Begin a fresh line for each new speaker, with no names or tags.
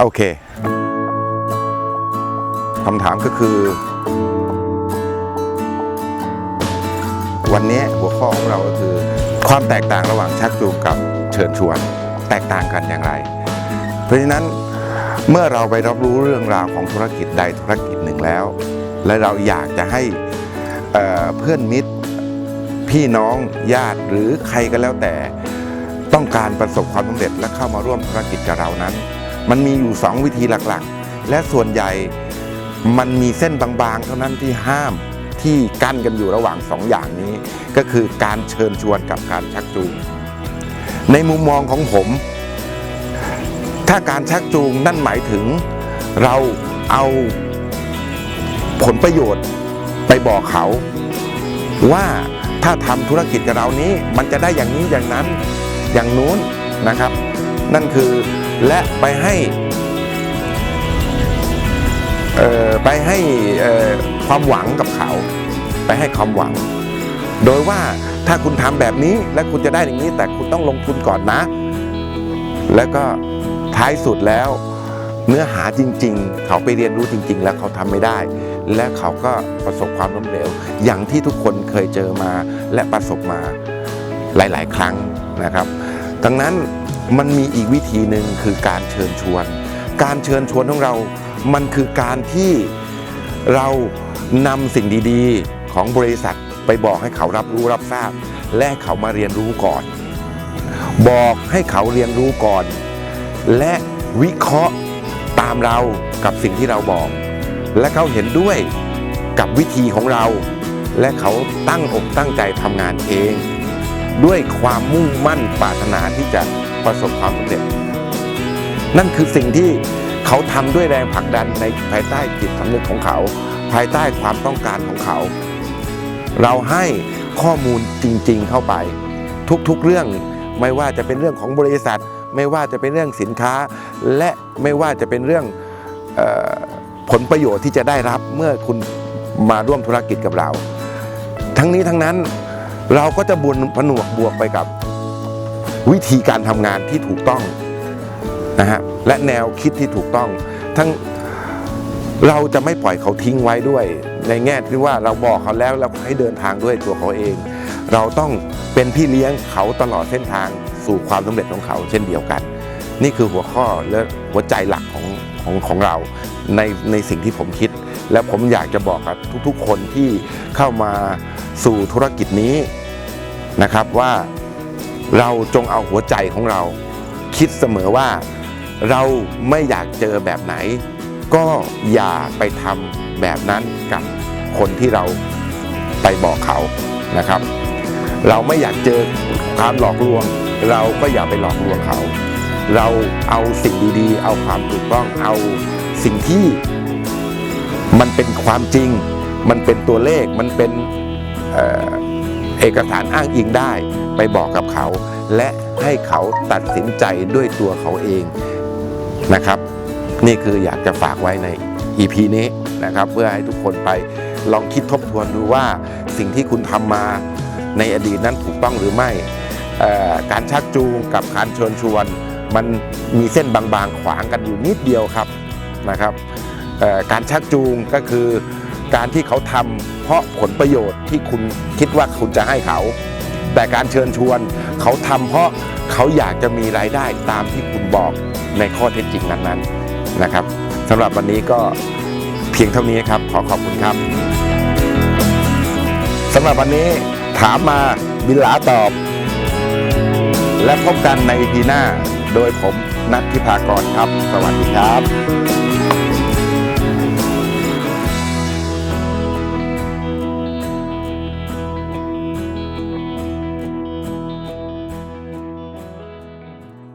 โอเคคำถามก็คือ วันนี้หัวข้อของเราก็คือ ความแตกต่างระหว่างชักจูงกับเชิญชวน แตกต่างกันอย่างไร เพราะฉะนั้นเมื่อเราไปรับรู้เรื่องราวของธุรกิจใดธุรกิจหนึ่งแล้ว และเราอยากจะให้เเพื่อนมิตร พี่น้องญาติหรือใครก็แล้วแต่ต้องการประสบความสำเร็จและเข้ามาร่วมธุรกิจกับเรานั้น มันมีอยู่ 2 วิธีหลักๆ และส่วนใหญ่มันมีเส้นบางๆ เท่านั้นที่ห้ามที่กั้นกันอยู่ระหว่างสองอย่างนี้ ก็คือการเชิญชวนกับการชักจูง ในมุมมองของผม ถ้าการชักจูงนั่นหมายถึงเราเอาผลประโยชน์ไปบอกเขา ว่าถ้าทำธุรกิจกับเรานี้มันจะได้อย่างนี้อย่างนั้นอย่างนู้นนะครับ นั่นคือ และไปให้ไปให้ความหวังกับเขา ไปให้ความหวัง โดยว่าถ้าคุณทำแบบนี้และคุณจะได้อย่างนี้ แต่คุณต้องลงทุนก่อนนะ แล้วก็ท้ายสุดแล้ว เนื้อหาจริง ๆ เขาไปเรียนรู้จริง ๆ แล้วเขาทำไม่ได้ และเขาก็ประสบความล้มเหลวอย่างที่ทุกคนเคยเจอมาและประสบมาหลาย ๆ ครั้งนะครับ ดังนั้น มันมีอีกวิธีหนึ่งคือการเชิญชวน การเชิญชวนของเรา มันคือการที่เรานำสิ่งดีๆของบริษัทไปบอกให้เขารับรู้รับทราบ และเขามาเรียนรู้ก่อน บอกให้เขาเรียนรู้ก่อน และวิเคราะห์ตามเรากับสิ่งที่เราบอก และเขาเห็นด้วยกับวิธีของเรา และเขาตั้งอกตั้งใจทำงานเอง ด้วยความมุ่งมั่นปรารถนาที่จะ ประสบความสำเร็จ นั่นคือสิ่งที่เขาทำด้วยแรงผลักดันในภายใต้จิตสำนึกของเขา ภายใต้ความต้องการของเขา เราให้ข้อมูลจริง ๆ เข้าไป ทุกๆเรื่องไม่ว่าจะเป็นเรื่องของบริษัท ไม่ว่าจะเป็นเรื่องสินค้า และไม่ว่าจะเป็นเรื่องออผลประโยชน์ที่จะได้รับเมื่อคุณมาร่วมธุรกิจกับเรา ทั้งนี้ทั้งนั้นเราก็จะบุญผนวกบวกไปกับ วิธีการทำงานที่ถูกต้องนะฮะและแนวคิดที่ถูกต้อง ทั้งเราจะไม่ปล่อยเขาทิ้งไว้ด้วย ในแง่ที่ว่าเราบอกเขาแล้วเราให้เดินทางด้วยตัวเขาเอง เราต้องเป็นพี่เลี้ยงเขาตลอดเส้นทางสู่ความสำเร็จของเขา เช่นเดียวกัน นี่คือหัวข้อและหัวใจหลักของของของเราในในสิ่งที่ผมคิด และผมอยากจะบอกกับทุกๆ คนที่เข้ามาสู่ธุรกิจนี้นะครับว่า เราจงเอาหัวใจของเรา คิดเสมอว่า เราไม่อยากเจอแบบไหน ก็อย่าไปทำแบบนั้นกับคนที่เราไปบอกเขานะครับ เราไม่อยากเจอความหลอกลวง เราก็อย่าไปหลอกลวงเขา เราเอาสิ่งดีๆ เอาความถูกต้องเอาสิ่งที่มันเป็นความจริง มันเป็นตัวเลขมันเป็นเอ่อเอกสารอ้างอิงได้ ไปบอกกับเขา และให้เขาตัดสินใจด้วยตัวเขาเองนะครับ นี่คืออยากจะฝากไว้ใน EP นี้นะครับเพื่อให้ทุกคนไปลองคิดทบทวนดูว่าสิ่งที่คุณทำมาในอดีตนั้นถูกต้องหรือไม่การชักจูงกับการเชิญชวน มันมีเส้นบางๆ ขวางกันอยู่นิดเดียวครับนะครับการชักจูงก็คือการที่เขาทำเพราะผลประโยชน์ที่คุณคิดว่าคุณจะให้เขา แต่การเชิญชวนเขาทำเพราะเขาอยากจะมีรายได้ตามที่คุณบอกในข้อเท็จจริงนั้นๆนะครับสำหรับวันนี้ก็เพียงเท่านี้ครับ ขอขอบคุณครับสำหรับวันนี้ถามมาบินหลาตอบ และพบกันใน EP หน้า โดยผมนัทธิพากรครับ สวัสดีครับ